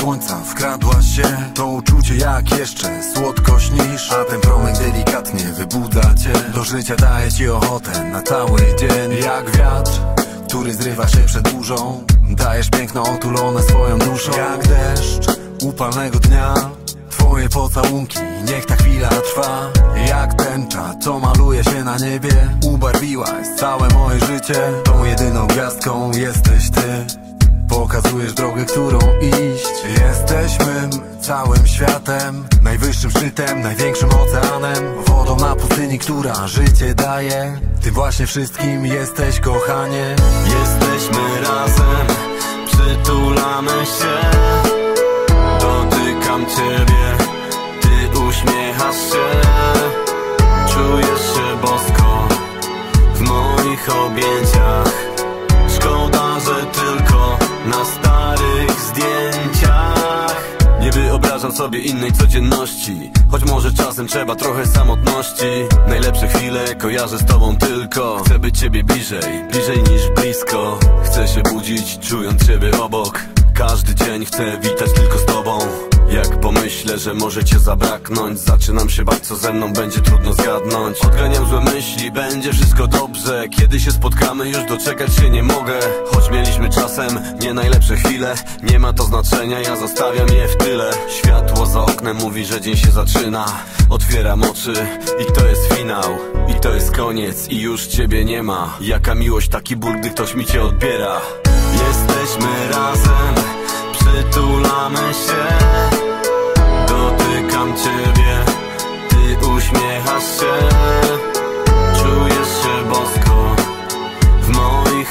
słońca. Wkradłaś się To uczucie jak jeszcze słodko śnisz A ten promyk delikatnie wybudza cię. Do życia daje ci ochotę na cały dzień. Jak wiatr, który zrywa się przed burzą. Dajesz piękno otulone swoją duszą. Jak deszcz upalnego dnia. Twoje pocałunki, niech ta chwila trwa. Jak tęcza, co maluje się na niebie. Ubarwiłaś całe moje życie. Tą jedyną gwiazdką jesteś ty Pokazujesz drogę, którą iść. Jesteśmy całym światem Najwyższym szczytem, największym oceanem. Wodą na pustyni, która życie daje. Ty właśnie wszystkim jesteś, kochanie. Jesteśmy razem, przytulamy się. Dotykam ciebie, ty uśmiechasz się. Czujesz się bosko w moich objęciach. Szkoda, że tylko na starych zdjęciach Nie wyobrażam sobie innej codzienności. Choć może czasem trzeba trochę samotności. Najlepsze chwile kojarzę z tobą tylko. Chcę być ciebie bliżej, bliżej niż blisko. Chcę się budzić, czując ciebie obok. Każdy dzień chcę witać tylko z tobą że może cię zabraknąć. Zaczynam się bać, co ze mną będzie trudno zgadnąć. Odganiam złe myśli, będzie wszystko dobrze. Kiedy się spotkamy, już doczekać się nie mogę. Choć mieliśmy czasem nie najlepsze chwile Nie ma to znaczenia, ja zostawiam je w tyle. Światło za oknem mówi, że dzień się zaczyna. Otwieram oczy i to jest finał. I to jest koniec i już ciebie nie ma. Jaka miłość, taki ból, gdy ktoś mi cię odbiera. Jesteśmy razem, przytulamy się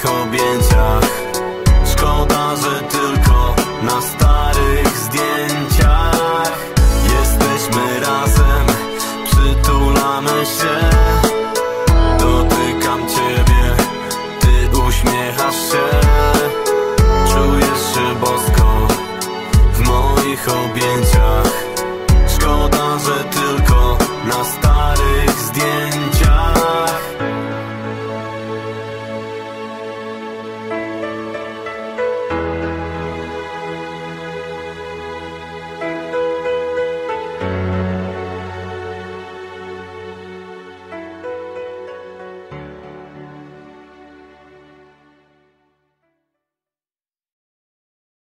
objęciach Szkoda, że tylko na starych zdjęciach. Jesteśmy razem, przytulamy się. Dotykam ciebie, ty uśmiechasz się. Czujesz się bosko w moich objęciach. Szkoda, że tylko na starych